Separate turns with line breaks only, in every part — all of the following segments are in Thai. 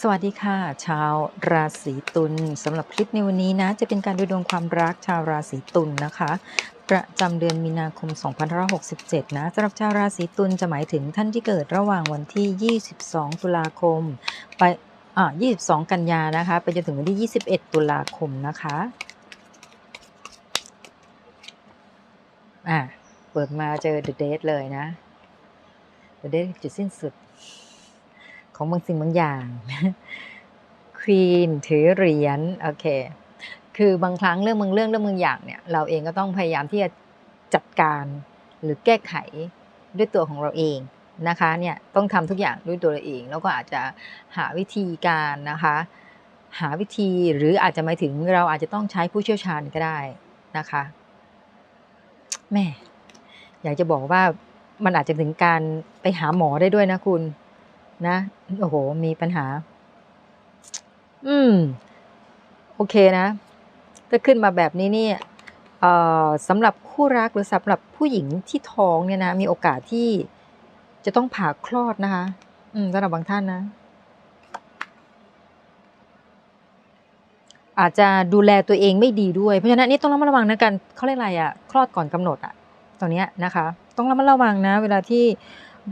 สวัสดีค่ะ ชาวราศีตุลสำหรับคลิปในวันนี้นะ จะเป็นการดูดวงความรักชาวราศีตุลนะคะ ประจำเดือนมีนาคม 2567 นะสำหรับชาวราศีตุลจะหมายถึงท่านที่เกิดระหว่างวันที่ 22 ตุลาคม ไปอ่า22 กันยานะคะ ไปจนถึงวันที่ 21 ตุลาคมนะคะอ่าเปิดมาเจอ The Date เลยนะ The Date จุดสิ้นสุด ของบางสิ่งบางอย่างควีนถือเหรียญโอเค คือบางครั้งเรื่องบางเรื่องเรื่องบางอย่างเนี่ย เราเองก็ต้องพยายามที่จะจัดการหรือแก้ไขด้วยตัวของเราเองนะคะเนี่ยต้องทำทุกอย่างด้วยตัวเราเอง แล้วก็อาจจะหาวิธีการนะคะ หาวิธีหรืออาจจะหมายถึงเราอาจจะต้องใช้ผู้เชี่ยวชาญก็ได้นะคะแม่อยากจะบอกว่ามันอาจจะถึงการไปหาหมอได้ด้วยนะคุณ นะ โอ้โห มีปัญหา อืม โอเคนะถ้าขึ้นมาแบบนี้เนี่ยเอ่อสำหรับคู่รักหรือสำหรับผู้หญิงที่ท้องเนี่ยนะ มีโอกาสที่จะต้องผ่าคลอดนะคะ อืมสำหรับบางท่านนะ อาจจะดูแลตัวเองไม่ดีด้วย เพราะฉะนั้นนี่ต้องระมัดระวังนะกันเขาเรียกอะไรอะคลอดก่อนกำหนดอะตอนนี้นะคะ ต้องระมัดระวังนะ เวลาที่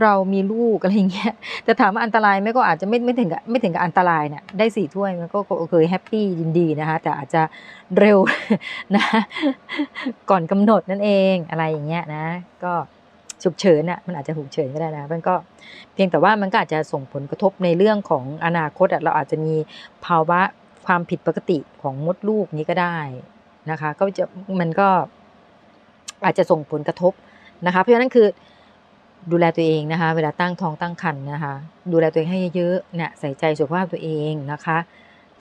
เรามีลูกอะไรอย่างเงี้ยแต่ถามว่าอันตรายไหมก็อาจจะไม่ไม่ถึงกับไม่ถึงกับอันตรายเนี่ยได้สี่ถ้วยมันก็เคยแฮปปี้ยินดีนะคะแต่อาจจะเร็วนะก่อนกำหนดนั่นเองอะไรอย่างเงี้ยนะ ก็ฉุกเฉินอะมันอาจจะฉุกเฉินก็ได้นะมันก็เพียงแต่ว่ามันก็อาจจะส่งผลกระทบในเรื่องของอนาคตอะเราอาจจะมีภาวะความผิดปกติของมดลูกนี้ก็ได้นะคะ ก็จะมันก็อาจจะส่งผลกระทบนะคะ เพราะฉะนั้นคือ ดูแลตัวเองนะคะ เวลาตั้งท้องตั้งครรภ์นะคะ ดูแลตัวเองให้เยอะๆเนี่ยใส่ใจสุขภาพตัวเองนะคะ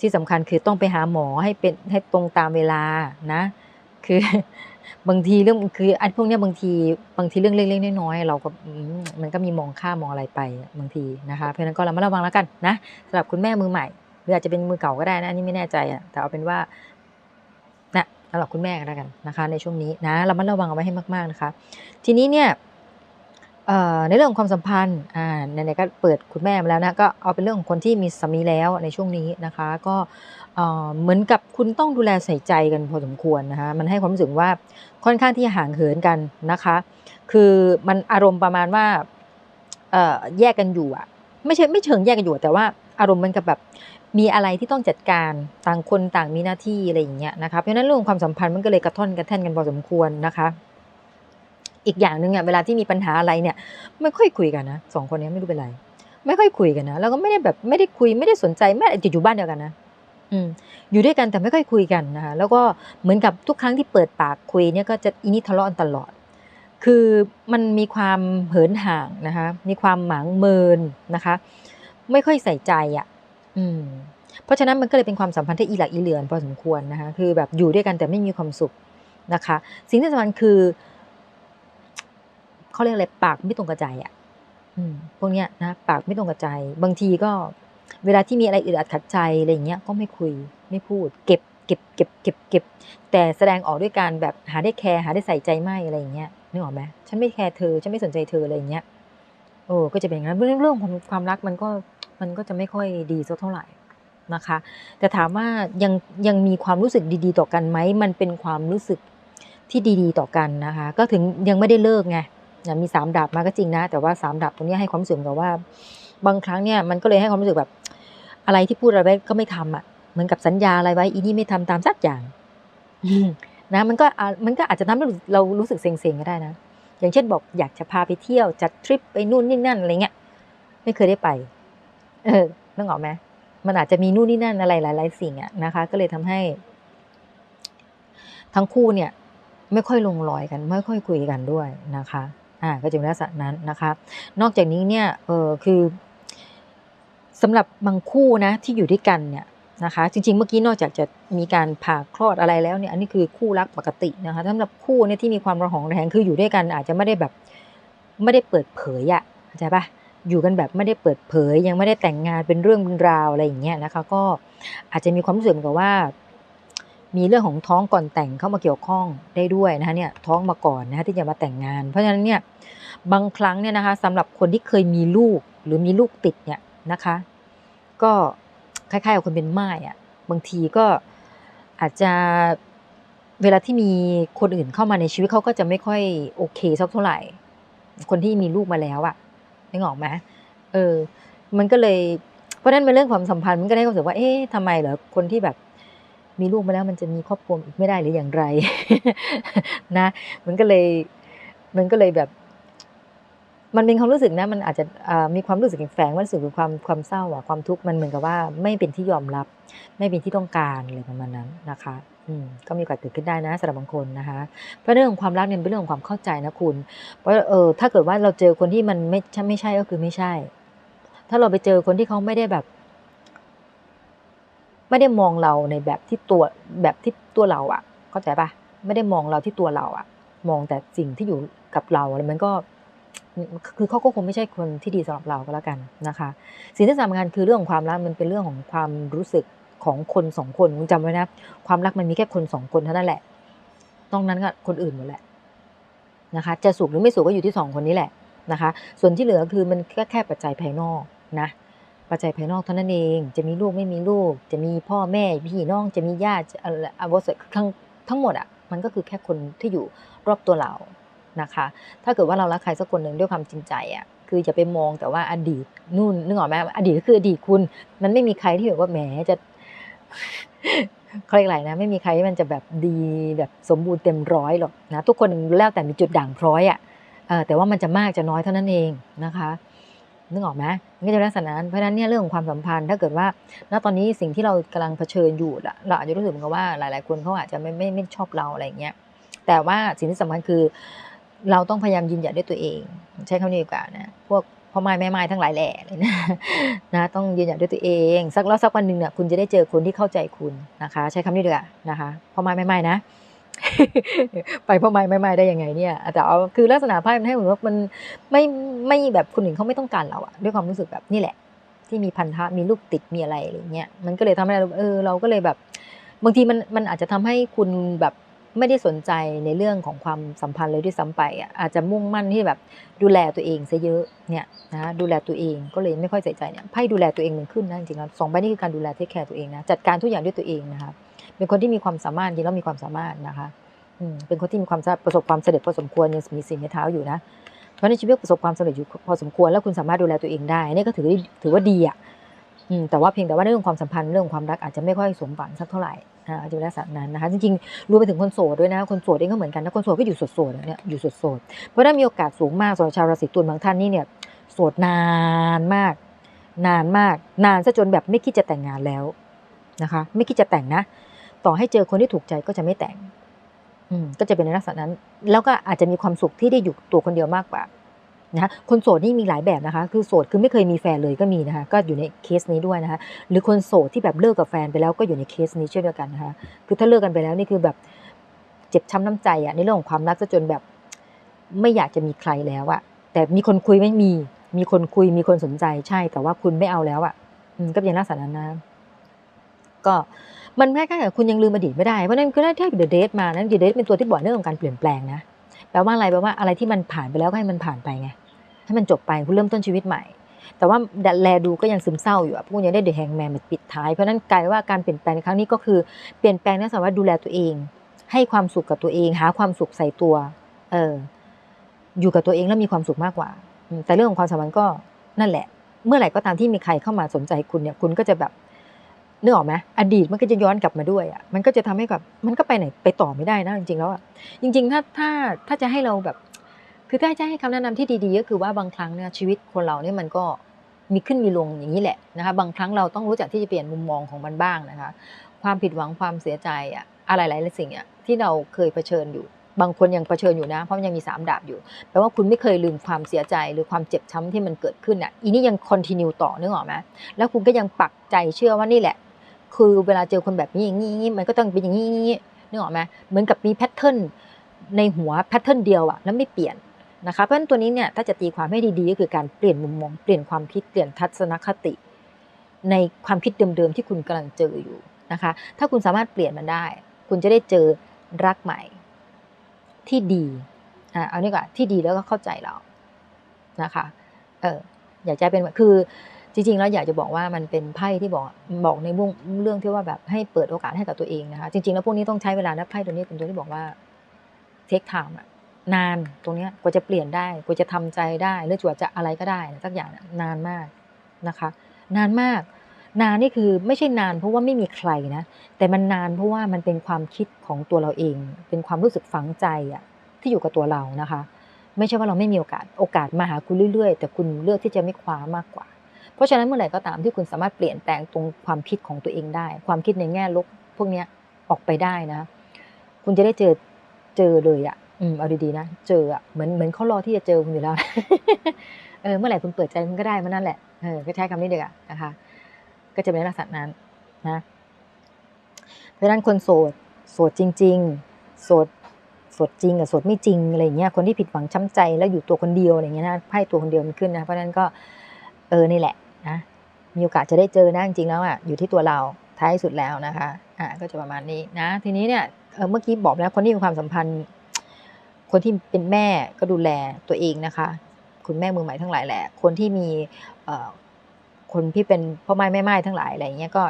ที่สำคัญคือต้องไปหาหมอให้เป็นให้ตรงตามเวลานะ คือบางทีเรื่องคืออันพวกเนี้ยบางทีบางทีเรื่องเล็กๆน้อยๆเราก็มันก็มีมองข้ามมองอะไรไปบางทีนะคะ เพราะนั้นก็เระมัดระวังแล้วกันนะสำหรับคุณแม่มือใหม่หรืออาจจะเป็นมือเก่าก็ได้นะอันนี่ไม่แน่ใจอะแต่เอาเป็นว่านะสำหรับคุณแม่ก็แล้วกันนะคะ ในช่วงนี้นะเระมัดระวังเอาไว้ให้มาก ๆนะคะ ทีนี้เนี่ย ในเรื่องความสัมพันธ์อ่าไหนก็เปิดคุณแม่มาแล้วนะก็เอาเป็นเรื่องของคนที่มีสามีแล้วในช่วงนี้นะคะ ก็เหมือนกับคุณต้องดูแลใส่ใจกันพอสมควรนะคะมันให้ความรู้สึกว่าค่อนข้างที่จะห่างเหินกันนะคะ คือมันอารมณ์ประมาณว่าแยกกันอยู่อะไม่ใช่ไม่เชิงแยกกันอยู่แต่ว่าอารมณ์มันกับแบบมีอะไรที่ต้องจัดการต่างคนต่างมีหน้าที่อะไรอย่างเงี้ยนะคะเพราะฉะนั้นเรื่องของความสัมพันธ์มันก็เลยกระท่อนกระแท่นกันพอสมควรนะคะ อีกอย่างหนึ่งอะเวลาที่มีปัญหาอะไรเนี่ย ไม่ค่อยคุยกันนะสองคนนี้ไม่รู้เป็นไร ไม่ค่อยคุยกันนะแล้วก็ไม่ได้แบบไม่ได้คุยไม่ได้สนใจไม่จะอยู่บ้านเดียวกันนะอืมอยู่ด้วยกันแต่ไม่ค่อยคุยกันนะคะแล้วก็เหมือนกับทุกครั้งที่เปิดปากคุยเนี่ยก็จะอินี่ทะเลาะกันตลอด คือมันมีความเหินห่างนะคะมีความหมางเมินนะคะ ไม่ค่อยใส่ใจอะ อืมเพราะฉะนั้นมันก็เลยเป็นความสัมพันธ์ที่อีหลักอีเหลือนพอสมควรนะคะคือแบบอยู่ด้วยกันแต่ไม่มีความสุขนะคะ สิ่งที่สำคัญคือ เขาเรียกอะไรปากไม่ตรงกระใจอะอืมพวกเนี้ยนะปากไม่ตรงกระใจ บางทีก็ เวลาที่มีอะไรอึดอัดขัดใจอะไรอย่างเงี้ยก็ไม่คุยไม่พูด เก็บเก็บเก็บเก็บเก็บแต่แสดงออกด้วยการแบบหาได้แคร์หาได้ใส่ใจไม่อะไรอย่างเงี้ยนึกออกไหมฉันไม่แคร์เธอฉันไม่สนใจเธออะไรอย่างเงี้ยโอ้ก็จะเป็นอย่างนั้นเรื่องเรื่องของความรักมันก็มันก็จะไม่ค่อยดีสักเท่าไหร่นะคะ แต่ถามว่ายังยังมีความรู้สึกดี ๆ ต่อกันไหมมันเป็นความรู้สึกที่ดี ๆ ต่อกันนะคะ ก็ถึงยังไม่ได้เลิกไง อย่างมีสามดาบมาก็จริงนะ แต่ว่าสามดาบตรงนี้ให้ความรู้สึกกับว่า บางครั้งเนี่ยมันก็เลยให้ความรู้สึกแบบ อะไรที่พูดอะไรไว้ก็ไม่ทำอะเหมือนกับสัญญาอะไรไว้อีนี่ไม่ทำตามสักอย่างนะมันก็มันก็อาจจะทำให้เรารู้สึกเซ็งๆก็ได้นะ อย่างเช่นบอกอยากจะพาไปเที่ยวจัดทริปไปนู่นนี่นั่นอะไรเงี้ยไม่เคยได้ไป เออนึกออกไหมมันอาจจะมีนู่นนี่นั่นอะไรหลาย ๆ สิ่งอะนะคะ ก็เลยทำให้ ทั้งคู่เนี่ย ไม่ค่อยลงรอยกัน ไม่ค่อยคุยกันด้วยนะคะ อ่าก็จะเป็นลักษณะนั้นนะคะ นอกจากนี้เนี่ยเออคือสำหรับบางคู่นะที่อยู่ด้วยกันเนี่ยนะคะ จริงๆ เมื่อกี้นอกจากจะมีการผ่าคลอดอะไรแล้วเนี่ยอันนี้คือคู่รักปกตินะคะสำหรับคู่เนี่ยที่มีความระหองระแหงคืออยู่ด้วยกันอาจจะไม่ได้แบบไม่ได้เปิดเผยอะเข้าใจปะอยู่กันแบบไม่ได้เปิดเผย ยังไม่ได้แต่งงานเป็นเรื่องเป็นราวอะไรอย่างเงี้ยนะคะ ก็อาจจะมีความรู้สึกเหมือนกับว่า มีเรื่องของท้องก่อนแต่งเข้ามาเกี่ยวข้องได้ด้วยนะคะเนี่ยท้องมาก่อนนะคะที่จะมาแต่งงาน เพราะฉะนั้นเนี่ยบางครั้งเนี่ยนะคะสำหรับคนที่เคยมีลูกหรือมีลูกติดเนี่ยนะคะ ก็คล้ายๆกับคนเป็นม่ายอะบางทีก็อาจจะเวลาที่มีคนอื่นเข้ามาในชีวิตเขาก็จะไม่ค่อยโอเคสักเท่าไหร่ คนที่มีลูกมาแล้วอะนึกออกไหมเออ มันก็เลยเพราะฉะนั้นเป็นเรื่องความสัมพันธ์มันก็ได้ความรู้สึกว่าเอ๊ะทำไมเหรอคนที่แบบ มีลูกมาแล้วมันจะมีครอบครัวอีกไม่ได้หรืออย่างไร นะ มันก็เลย มันก็เลยแบบ มันเป็นความรู้สึกนะ มันอาจจะมีความรู้สึกแฝงว่ารู้สึกถึงความความเศร้าอะความทุกข์มันเหมือนกับว่า ไม่เป็นที่ยอมรับ ไม่เป็นที่ต้องการอะไรประมาณนั้นนะคะอืมก็มีโอกาสเกิดขึ้นได้นะสำหรับบางคนนะคะ เพราะเรื่องของความรักเนี่ยเป็นเรื่องของความเข้าใจนะคุณ เพราะเออถ้าเกิดว่าเราเจอคนที่มันไม่ไม่ใช่ก็คือไม่ใช่ ถ้าเราไปเจอคนที่เขาไม่ได้แบบ ไม่ได้มองเราในแบบที่ตัวแบบที่ตัวเราอะเข้าใจปะไม่ได้มองเราที่ตัวเราอะมองแต่สิ่งที่อยู่กับเราอะไรมันก็ คือเขาก็คงไม่ใช่คนที่ดีสำหรับเราก็แล้วกันนะคะ สิ่งที่สำคัญคือเรื่องของความรักมันเป็นเรื่องของความรู้สึกของคนสองคนคุณจำไว้นะความรักมันมีแค่คนสองคนเท่านั้นแหละต้องนั้นก็คนอื่นหมดแหละนะคะ จะสุขหรือไม่สุขก็อยู่ที่สองคนนี้แหละนะคะ ส่วนที่เหลือคือมันก็แค่ปัจจัยภายนอกนะ ปัจจัยภายนอกเท่านั้นเอง จะมีลูกไม่มีลูก จะมีพ่อแม่พี่น้องจะมีญาติอะไรอวสทั้งทั้งหมดอะมันก็คือแค่คนที่อยู่รอบตัวเรานะคะ ถ้าเกิดว่าเรารักใครสักคนหนึ่งด้วยความจริงใจอะคืออย่าไปมองแต่ว่าอดีตนู่นนึกออกไหมอดีตก็คืออดีตคุณ มันไม่มีใครที่แบบว่าแหมจะเขาเรียกอะไรนะไม่มีใครที่มันจะแบบดีแบบสมบูรณ์เต็มร้อยหรอกนะทุกคนแล้วแต่มีจุดด่างพร้อยอะแต่ว่ามันจะมากจะน้อยเท่านั้นเองนะคะ นึกออกไหมมันก็จะลักษณะนั้นเพราะฉะนั้นเนี่ยเรื่องของความสัมพันธ์ถ้าเกิดว่า ณตอนนี้สิ่งที่เรากำลังเผชิญอยู่เราอาจจะรู้สึกเหมือนกับว่าหลาย ๆ คนเขาอาจจะไม่ไม่ไม่ชอบเราอะไรอย่างเงี้ยแต่ว่าสิ่งที่สำคัญคือ เราต้องพยายามยืนหยัดด้วยตัวเอง ใช้คำนี้ดีกว่านะพวกพ่อไม้แม่ไม้ทั้งหลายแหล่เลยนะนะต้องยืนหยัดด้วยตัวเอง สักแล้วสักวันหนึ่งเนี่ยคุณจะได้เจอคนที่เข้าใจคุณนะคะ ใช้คำนี้ดีกว่านะคะพ่อไม้แม่ไม้นะ ไปเพ่อไม่ไม้ได้ยังไงเนี่ยแต่เอาคือลักษณะไพ่มันให้เหมือนว่ามันไม่ไม่แบบคนอื่นเขาไม่ต้องการเราอะด้วยความรู้สึกแบบนี่แหละ ที่มีพันธะมีลูกติดมีอะไรอะไรเงี้ยมันก็เลยทำให้เราเออเราก็เลยแบบ บางทีมันมันอาจจะทำให้คุณแบบไม่ได้สนใจในเรื่องของความสัมพันธ์เลยด้วยซ้ำไปอะอาจจะมุ่งมั่นที่แบบดูแลตัวเองซะเยอะเนี่ยนะดูแลตัวเองก็เลยไม่ค่อยใส่ใจเนี่ยไพ่ดูแลตัวเองมันขึ้นนะจริงๆแล้วสองใบนี้คือการดูแลเทคแคร์ตัวเองนะจัดการทุกอย่างด้วยตัวเองนะคะ เป็นคนที่มีความสามารถจริงแล้วมีความสามารถนะคะอืมเป็นคนที่มีความประสบความสำเร็จพอสมควรยังมีสิ่งในเท้าอยู่นะเพราะในชีวิตประสบความสำเร็จอยู่พอสมควรแล้วคุณสามารถดูแลตัวเองได้นี่ก็ถือถือว่าดีอะอืมแต่ว่าเพียงแต่ว่าเรื่องความสัมพันธ์เรื่องความรักอาจจะไม่ค่อยสมหวังสักเท่าไหร่อ่าจจะเป็นลักษณะนั้นนะคะจริงๆรวมไปถึงคนโสดด้วยนะคนโสดเองก็เหมือนกันนะคนโสดก็อยู่โสดๆเนี่ยอยู่โสดๆเพราะถ้ามีโอกาสสูงมากสำหรับชาวราศีตุลบางท่านนี่เนี่ยโสดนานมาก นานมาก นานซะจนแบบไม่คิดจะแต่งงานแล้วนะคะ ไม่คิดจะแต่งนะ ต่อให้เจอคนที่ถูกใจก็จะไม่แต่งอืมก็จะเป็นในลักษณะนั้น แล้วก็อาจจะมีความสุขที่ได้อยู่ตัวคนเดียวมากกว่านะคะคนโสดนี่มีหลายแบบนะคะ คือโสดคือไม่เคยมีแฟนเลยก็มีนะคะก็อยู่ในเคสนี้ด้วยนะคะหรือคนโสดที่แบบเลิกกับแฟนไปแล้วก็อยู่ในเคสนี้เช่นเดียวกันนะคะคือถ้าเลิกกันไปแล้วนี่คือแบบเจ็บช้ำน้ำใจอะในเรื่องของความรักซะจนแบบไม่อยากจะมีใครแล้วอะแต่มีคนคุยไม่มี มีคนคุยมีคนสนใจใช่ แต่ว่าคุณไม่เอาแล้วอะอืมก็เป็นลักษณะนั้นนะก็ มันคล้ายๆกับคุณยังลืมอดีตไม่ได้เพราะนั้นคือได้แค่เดอะเดทมานั้นเดอะเดทเป็นตัวที่บอกเรื่องของการเปลี่ยนแปลงนะแปลว่าอะไรแปลว่าอะไรที่มันผ่านไปแล้วก็ให้มันผ่านไปไงให้มันจบไปคุณเริ่มต้นชีวิตใหม่ แต่ว่าแลดูก็ยังซึมเศร้าอยู่อะพวกยังได้เดอะแฮงแมนมาปิดท้ายเพราะนั้นกลายว่าการเปลี่ยนแปลงในครั้งนี้ก็คือเปลี่ยนแปลงในสามารถดูแลตัวเอง ให้ความสุขกับตัวเอง หาความสุขใส่ตัวเอออยู่กับตัวเองแล้วมีความสุขมากกว่า แต่เรื่องของความสัมพันธ์ก็นั่นแหละ เมื่อไหร่ก็ตามที่มีใครเข้ามาสนใจคุณเนี่ยคุณก็จะแบบ นึกออกไหมอดีตมันก็จะย้อนกลับมาด้วยอะมันก็จะทำให้แบบมันก็ไปไหนไปต่อไม่ได้นะจริงๆแล้วอะจริง ๆ ถ้าถ้าถ้าจะให้เราแบบ คือถ้าจะให้คำแนะนำที่ดีๆก็คือว่าบางครั้งเนี่ยชีวิตคนเราเนี่ยมันก็มีขึ้นมีลงอย่างนี้แหละนะคะบางครั้งเราต้องรู้จักที่จะเปลี่ยนมุมมองของมันบ้างนะคะ ความผิดหวังความเสียใจอะอะไรหลายๆสิ่งอะที่เราเคยเผชิญอยู่ บางคนยังเผชิญอยู่นะ เพราะมันยังมีสามดาบอยู่แปลว่าคุณไม่เคยลืมความเสียใจหรือความเจ็บช้ำที่มันเกิดขึ้นอะอีนี่ยังคอนติเนียต่อนึกออกไหมแล้วคุณก็ยังปักใจเชื่อว่านี่แหละ คือเวลาเจอคนแบบนี้อย่างนี้มันก็ต้องเป็นอย่างนี้นึกออกไหมเหมือนกับมีแพทเทิร์นในหัวแพทเทิร์นเดียวอะแล้วไม่เปลี่ยนนะคะเพราะฉะนั้นตัวนี้เนี่ยถ้าจะตีความให้ดีๆก็คือการเปลี่ยนมุมมองเปลี่ยนความคิดเปลี่ยนทัศนคติ ในความคิดเดิมๆที่คุณกำลังเจออยู่นะคะ ถ้าคุณสามารถเปลี่ยนมันได้ คุณจะได้เจอรักใหม่ที่ดีอ่าเอานี่ก่อนที่ดีแล้วก็เข้าใจเรานะคะเอออยากจะเป็นคือ จริงๆแล้วอยากจะบอกว่ามันเป็นไพ่ที่บอกบอกในมุ้งเรื่องที่ว่าแบบให้เปิดโอกาสให้กับตัวเองนะคะ จริงๆแล้วพวกนี้ต้องใช้เวลานะไพ่ตัวนี้เป็นตัวที่บอกว่าเทคไทม์อะนานตรงเนี้ยกว่าจะเปลี่ยนได้กว่าจะทำใจได้หรือกว่าจะอะไรก็ได้สักอย่างน่ะนานมากนะคะ นานมาก นานนี่คือไม่ใช่นานเพราะว่าไม่มีใครนะ แต่มันนานเพราะว่ามันเป็นความคิดของตัวเราเอง เป็นความรู้สึกฝังใจอะที่อยู่กับตัวเรานะคะ ไม่ใช่ว่าเราไม่มีโอกาสโอกาสมาหาคุณเรื่อยๆ แต่คุณเลือกที่จะไม่คว้ามากกว่า เพราะฉะนั้นเมื่อไหร่ก็ตามที่คุณสามารถเปลี่ยนแปลงตรงความคิดของตัวเองได้ ความคิดในแง่ลบพวกนี้ออกไปได้นะ คุณจะได้เจอเจอเลยอะ่ะอืมเอาดีๆนะเจออะ่ะเหมือนเหมือนเขารอที่จะเจอคุณอยู่แล้วเออเมื่อไหร่คุณเปิดใจมันก็ได้มันนั่นแหละเออก็ใช้คำนี้เดียวกันนะคะ ก็จะเป็นลักษณะนั้นนะเพราะฉะนั้นคนโสดโสดจริง ๆ โสดโสดจริงกับโสดไม่จริงอะไรอย่างเงี้ยคนที่ผิดหวังช้ำใจแล้วอยู่ตัวคนเดียวอะไรอย่างเงี้ยนะไพ่ตัวคนเดียวมันขึ้นนะเพราะฉะนั้นก็ เออนี่แหละนะมีโอกาสจะได้เจอนะจริงๆแล้วอะอยู่ที่ตัวเราท้ายสุดแล้วนะคะอ่าก็จะประมาณนี้นะ ทีนี้เนี่ยเออเมื่อกี้บอกแล้วคนที่มีความสัมพันธ์ คนที่เป็นแม่ก็ดูแลตัวเองนะคะ คุณแม่มือใหม่ทั้งหลายแหละ คนที่มีเอ่อคนที่เป็นพ่อไม้แม่ไม้ทั้งหลายอะไรเงี้ยก็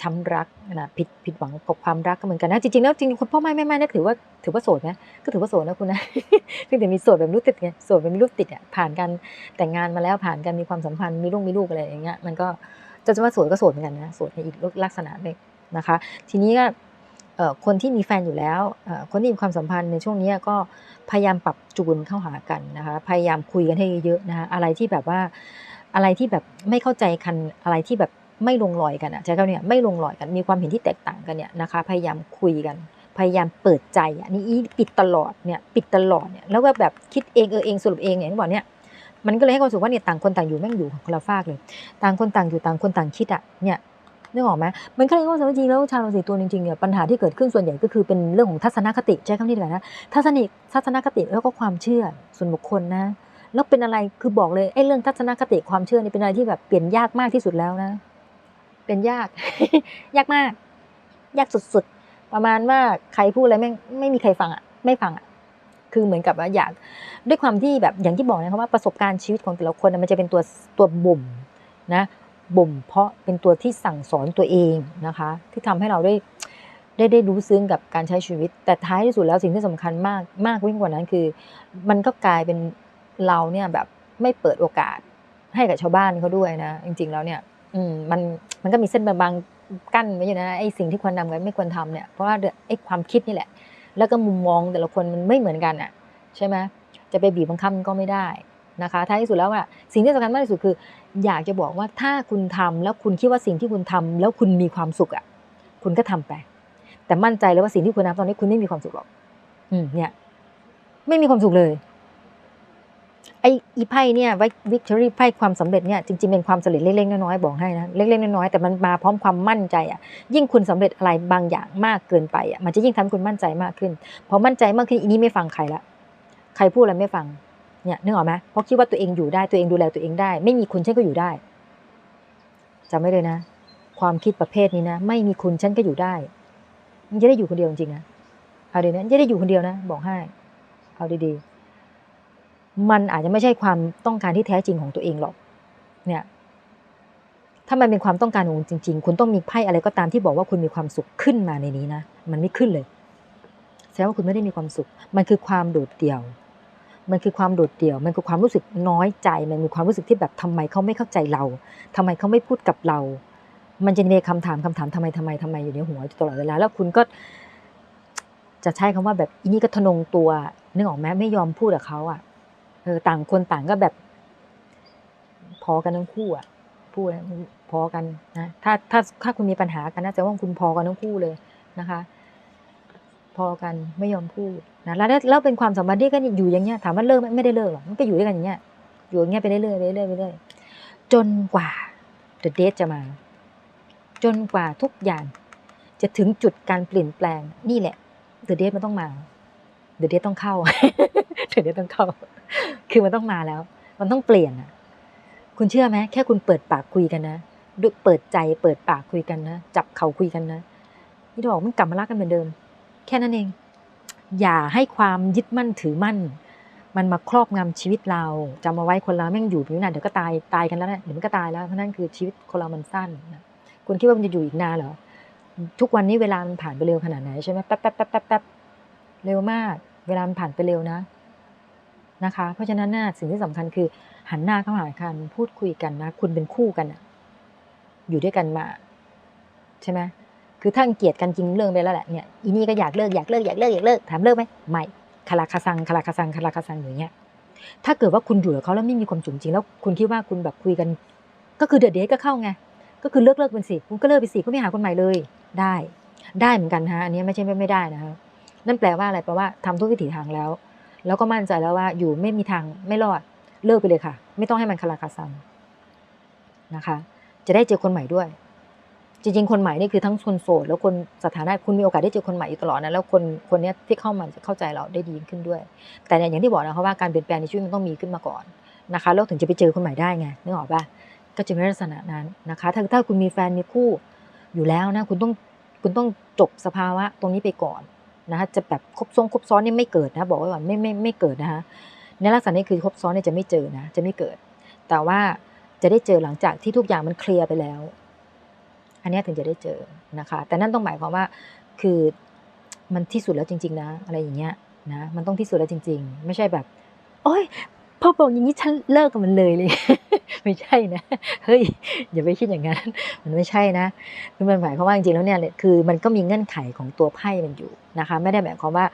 ช้ำรักนะผิดผิดหวังกับความรักก็เหมือนกันนะจริงๆแล้วจริงๆคนพ่อไม้แม่ไม้เนี่ถือว่าถือว่าโสดไหมก็ถือว่าโสดนะคุณนะเพียงแต่มีโสดแบบรู้ติดไงโสดแบบมีลูกติดอะผ่านกันแต่งงานมาแล้วผ่านกันมีความสัมพันธ์มีลูกมีลูกอะไรอย่างเงี้ยมันก็จะจะว่าโสดก็โสดเหมือนกันนะโสดในอีกลักษณะหนึ่งนะคะ ทีนี้ก็คนที่มีแฟนอยู่แล้วคนที่มีความสัมพันธ์ในช่วงนี้ก็พยายามปรับจูนเข้าหากันนะคะพยายามคุยกันให้เยอะๆนะคะอะไรที่แบบว่าอะไรที่แบบไม่เข้าใจกันอะไรที่แบบ ไม่ลงรอยกันอะใช้คำเนี่ยไม่ลงรอยกันมีความเห็นที่แตกต่างกันเนี่ยนะคะ พยายามคุยกัน พยายามเปิดใจอะนี่ปิดตลอดเนี่ยปิดตลอดเนี่ยแล้วก็แบบคิดเองเออเองสรุปเองเนี่ยที่บอกเนี่ยมันก็เลยให้ความสึกว่าเนี่ยต่างคนต่างอยู่แม่งอยู่ของคนละฟากเลย ต่างคนต่างอยู่ต่างคนต่างคิดอะเนี่ยนึกออกไหมมันก็เลยว่าจริงแล้วชาวราศีตุลจริงๆเนี่ยปัญหาที่เกิดขึ้นส่วนใหญ่ก็คือเป็นเรื่องของทัศนคติใช้คำนี้ดีกว่านะทัศนิทัศนคติแล้วก็ความเชื่อส่วนบุคคลนะแล้วเป็นอะไรคือบอกเลยไอ้เรื่องทัศนคติความเชื่อนี่เป็นอะไรที่แบบเปลี่ยนยากมากที่สุดแล้วนะ เป็นยาก ยากมาก ยากสุดๆ ประมาณว่าใครพูดอะไรไม่งไม่มีใครฟังอะ ไม่ฟังอะ คือเหมือนกับว่าอยากด้วยความที่แบบอย่างที่บอกนะครับว่าประสบการณ์ชีวิตของแต่ละคนมันจะเป็นตัวตัวบ่มนะบ่มเพาะเป็นตัวที่สั่งสอนตัวเองนะคะ ที่ทำให้เราได้ได้ได้รู้ซึ้งกับการใช้ชีวิต แต่ท้ายที่สุดแล้วสิ่งที่สำคัญมากมากยิ่งกว่านั้นคือ มันก็กลายเป็นเราเนี่ยแบบไม่เปิดโอกาสให้กับชาวบ้านเขาด้วยนะ จริง ๆ แล้วเนี่ย อืมมันมันก็มีเส้นบางๆกั้นไว้อยู่นะไอ้สิ่งที่ควรทำกับไม่ควรทำเนี่ยเพราะว่าไอ้ความคิดนี่แหละ แล้วก็มุมมองแต่ละคนมันไม่เหมือนกันอะ ใช่ไหมจะไปบีบบังคับก็ไม่ได้นะคะท้ายที่สุดแล้วอะสิ่งที่สำคัญมากที่สุดคือ อยากจะบอกว่าถ้าคุณทำแล้วคุณคิดว่าสิ่งที่คุณทำแล้วคุณมีความสุขอะคุณก็ทำไป แต่มั่นใจเลยว่าสิ่งที่คุณทำตอนนี้คุณไม่มีความสุขหรอก อืมเนี่ย ไม่มีความสุขเลย ไอ้อีไพ่เนี่ยวิกตอรี่ไพ่ความสำเร็จเนี่ยจริงๆเป็นความสำเร็จเล็กๆน้อยๆบอกให้นะเล็กๆน้อยๆแต่มันมาพร้อมความมั่นใจอะยิ่งคุณสำเร็จอะไรบางอย่างมากเกินไปอะมันจะยิ่งทำให้คุณมั่นใจมากขึ้นพอมั่นใจมากขึ้นอีนี้ไม่ฟังใครละใครพูดอะไรไม่ฟังเนี่ยนึกออกไหมเพราะคิดว่าตัวเองอยู่ได้ตัวเองดูแลตัวเองได้ ไม่มีคุณฉันก็อยู่ได้จำไว้เลยนะ ความคิดประเภทนี้นะ ไม่มีคุณฉันก็อยู่ได้มันจะได้อยู่คนเดียวจริงๆนะเอาดีนะจะได้อยู่คนเดียวนะ บอกให้เอาดีๆ มันอาจจะไม่ใช่ความต้องการที่แท้จริงของตัวเองหรอก เนี่ย ถ้ามันเป็นความต้องการของคุณจริง ๆ คุณต้องมีไพ่อะไรก็ตามที่บอกว่าคุณมีความสุขขึ้นมาในนี้นะ มันไม่ขึ้นเลย แสดงว่าคุณไม่ได้มีความสุข มันคือความโดดเดี่ยว มันคือความโดดเดี่ยว มันคือความรู้สึกน้อยใจ มันมีความรู้สึกที่แบบทำไมเขาไม่เข้าใจเราทำไมเขาไม่พูดกับเรา มันจะมีคำถามคำถามทำไมทำไมทำไมอยู่ในหัวตลอดเวลา แล้วคุณก็จะใช้คำว่าแบบอีนี่ก็ทะนงตัวนึกออกไหมไม่ยอมพูดกับเขาอะ เออต่างคนต่างก็แบบ พอกันทั้งคู่อะพูดพอกันนะถ้าถ้าถ้าคุณมีปัญหากันนะจะว่าคุณพอกันทั้งคู่เลยนะคะ พอกันไม่ยอมพูดนะแล้วแล้วเป็นความสัมพันธ์ที่ก็อยู่อย่างเงี้ยถามว่าเลิกไมไม่ได้เลิกหรอกมันก็อยู่ด้วยกันอย่างเงี้ยอยู่อย่างเงี้ยไปเรื่อยๆไปเรื่อยๆไปเรื่อยจนกว่า the date จะมา จนกว่าทุกอย่าง จะถึงจุดการเปลี่ยนแปลงนี่แหละ the date มันต้องมา the date ต้องเข้า the date ต้องเข้า คือมันต้องมาแล้ว มันต้องเปลี่ยนอะ คุณเชื่อไหมแค่คุณเปิดปากคุยกันนะด้วยเปิดใจเปิดปากคุยกันนะจับเข่าคุยกันนะนี่บอกมันกลับมารักกันเหมือนเดิม แค่นั้นเอง อย่าให้ความยึดมั่นถือมั่น มันมาครอบงำชีวิตเราจำเอาไว้คนเราแม่งอยู่ไปนานเดี๋ยวก็ตายตายกันแล้วนะเดี๋ยวมันก็ตายแล้วเพราะนั่นคือชีวิตคนเรามันสั้นนะคุณคิดว่ามันจะอยู่อีกนานเหรอทุกวันนี้เวลามันผ่านไปเร็วขนาดไหนใช่ไหมแป๊บแป๊บแป๊บแป๊บแป๊บเร็วมาก เวลามันผ่านไปเร็วนะ นะคะ เพราะฉะนั้นน่ะสิ่งที่สำคัญคือ หันหน้าเข้าหากันพูดคุยกันนะ คุณเป็นคู่กันอะอยู่ด้วยกันมา ใช่ไหมคือถ้าเกลียดกันจริงเรื่องไปแล้วแหละเนี่ยอีนี่ก็อยากเลิกอยากเลิกอยากเลิกอยากเลิกถามเลิกไหมไม่คาราคาซังคาราคาซังคาราคาซังอย่างเงี้ย ถ้าเกิดว่าคุณอยู่กับเขาแล้วไม่มีความสุขจริงแล้วคุณคิดว่าคุณแบบคุยกัน ก็คือเดทเดก็เข้าไงก็คือเลิกเลิกเป็นสิคุณก็เลิกไปสิก็ไม่หาคนใหม่เลยได้ ได้เหมือนกันฮะอันนี้ไม่ใช่ไม่ได้นะคะนั่นแปลว่าอะไรแปลว่าทำทุกวิถีทางแล้ว แล้วก็มั่นใจแล้วว่าอยู่ไม่มีทางไม่รอดเลิกไปเลยค่ะ ไม่ต้องให้มันคาราคาซังนะคะ จะได้เจอคนใหม่ด้วย จริงๆ คนใหม่นี่คือทั้งคนโสดแล้วคนสถานะคุณมีโอกาสได้เจอคนใหม่อยู่ตลอดนะแล้วคนคนนี้ที่เข้ามาจะเข้าใจเราได้ดีขึ้นด้วย แต่เนี่ยอย่างที่บอกนะคะว่าการเปลี่ยนแปลงในชีวิตมันต้องมีขึ้นมาก่อนนะคะแล้วถึงจะไปเจอคนใหม่ได้ไงนึกออกปะก็จะเป็นลักษณะนั้นนะคะ ถ้าถ้าคุณมีแฟนมีคู่อยู่แล้วนะคุณต้องคุณต้องจบสภาวะตรงนี้ไปก่อน นะคะจะแบบครบซ้อนครบซ้อนนี่ไม่เกิดนะบอกไว้ก่อนไม่ไม่ไม่เกิดนะคะในลักษณะนี้คือครบซ้อนเนี่ยจะไม่เจอนะจะไม่เกิด แต่ว่าจะได้เจอหลังจากที่ทุกอย่างมันเคลียร์ไปแล้ว อันนี้ถึงจะได้เจอนะคะ แต่นั่นต้องหมายความว่าคือมันที่สุดแล้วจริง ๆ นะ อะไรอย่างเงี้ยนะมันต้องที่สุดแล้วจริง ๆ ไม่ใช่แบบ โอ้ย พอบอกอย่างนี้ฉันเลิกกับมันเลยเลย ไม่ใช่นะเฮ้ยอย่าไปคิดอย่างนั้น มันไม่ใช่นะคือมันหมายความว่าจริงๆแล้วเนี่ยคือมันก็มีเงื่อนไขของตัวไพ่มันอยู่นะคะ ไม่ได้หมายความว่า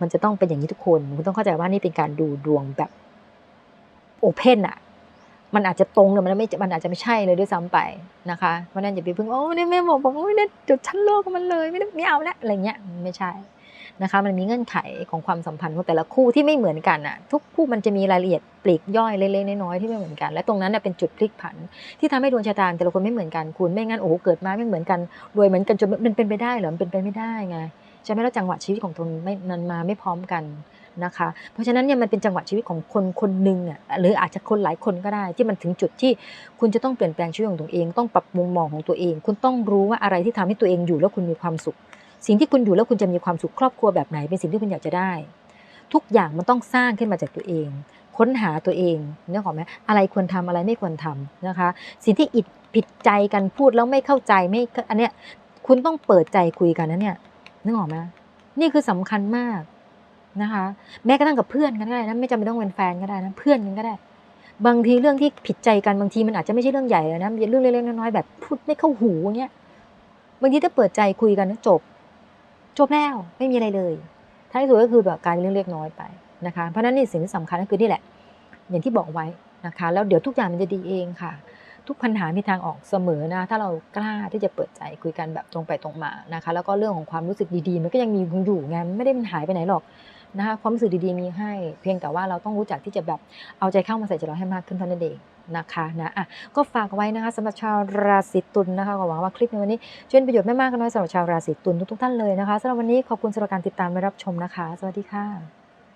มันจะต้องเป็นอย่างนี้ทุกคนคุณต้องเข้าใจว่านี่เป็นการดูดวงแบบโอเพนอะมันอาจจะตรงหรือมันไม่ มันอาจจะไม่ใช่เลยด้วยซ้ำไปนะคะ เพราะนั้นอย่าไปพึ่งโอ้เนี่ยแม่บอกบอกโอ้เนี่ยจุดฉันเลิกกับมันเลย ไม่ได้ไม่เอาละอะไรเงี้ยไม่ใช่ นะคะมันมีเงื่อนไขของความสัมพันธ์ของแต่ละคู่ที่ไม่เหมือนกันอะทุกคู่มันจะมีรายละเอียดปลีกย่อยเล็กๆน้อยๆที่ไม่เหมือนกัน และตรงนั้นน่ะเป็นจุดพลิกผัน ที่ทำให้ดวงชะตาแต่ละคนไม่เหมือนกันคุณไม่งั้นโอ้โหเกิดมาไม่เหมือนกันรวยเหมือนกันจนมันเป็นไปได้เหรอมันเป็นไปไม่ได้ไงใช่ไหมแล้วจังหวะชีวิตของตนไม่นันมาไม่พร้อมกันนะคะ เพราะฉะนั้นเนี่ยมันเป็นจังหวะชีวิตของคนคนหนึ่งอะหรืออาจจะคนหลายคนก็ได้ ที่มันถึงจุดที่คุณจะต้องเปลี่ยนแปลงชีวิตของตัวเอง ต้องปรับมุมมองของตัวเอง คุณต้องรู้ว่าอะไรที่ทำให้ตัวเองอยู่แล้วคุณมีความสุข สิ่งที่คุณอยู่แล้วคุณจะมีความสุขครอบครัวแบบไหน เป็นสิ่งที่คุณอยากจะได้ ทุกอย่างมันต้องสร้างขึ้นมาจากตัวเอง ค้นหาตัวเองนึกออกไหมอะไรควรทำอะไรไม่ควรทำนะคะ สิ่งที่อิดผิดใจกันพูดแล้วไม่เข้าใจไม่อันเนี้ยคุณต้องเปิดใจคุยกันนะเนี่ยนึกออกไหมนี่คือสำคัญมากนะคะ แม้กระทั่งกับเพื่อนก็ได้นะไม่จำเป็นต้องเป็นแฟนก็ได้นะเพื่อนกันก็ได้บางทีเรื่องที่ผิดใจกันบางทีมันอาจจะไม่ใช่เรื่องใหญ่เลยนะเรื่องเล็กๆน้อยๆแบบพูดไม่เข้าหูอย่างเงี้ยบางทีถ้าเปิดใจคุยกันนะจบ จบแล้วไม่มีอะไรเลยท้ายสุดก็คือแบบการเรื่องเล็กน้อยไปนะคะเพราะนั้นนี่สิ่งที่สำคัญก็คือนี่แหละ อย่างที่บอกไว้นะคะ แล้วเดี๋ยวทุกอย่างมันจะดีเองค่ะ ทุกปัญหามีทางออกเสมอนะถ้าเรากล้าที่จะเปิดใจคุยกันแบบตรงไปตรงมานะคะ แล้วก็เรื่องของความรู้สึกดีๆ มันก็ยังมีอยู่ไงมันไม่ได้มันหายไปไหนหรอกนะคะความรู้สึกดีๆมีให้ เพียงแต่ว่าเราต้องรู้จักที่จะแบบเอาใจเข้ามาใส่ใจเราให้มากขึ้นเท่านั้นเอง นะคะนะอะก็ฝากไว้นะคะสำหรับชาวราศีตุลนะคะหวังว่าคลิปในวันนี้จะเป็นประโยชน์ไม่มากก็น้อยสำหรับชาวราศีตุลทุกๆท่านเลยนะคะสำหรับวันนี้ขอบคุณสำหรับการติดตามและรับชมนะคะ สวัสดีค่ะ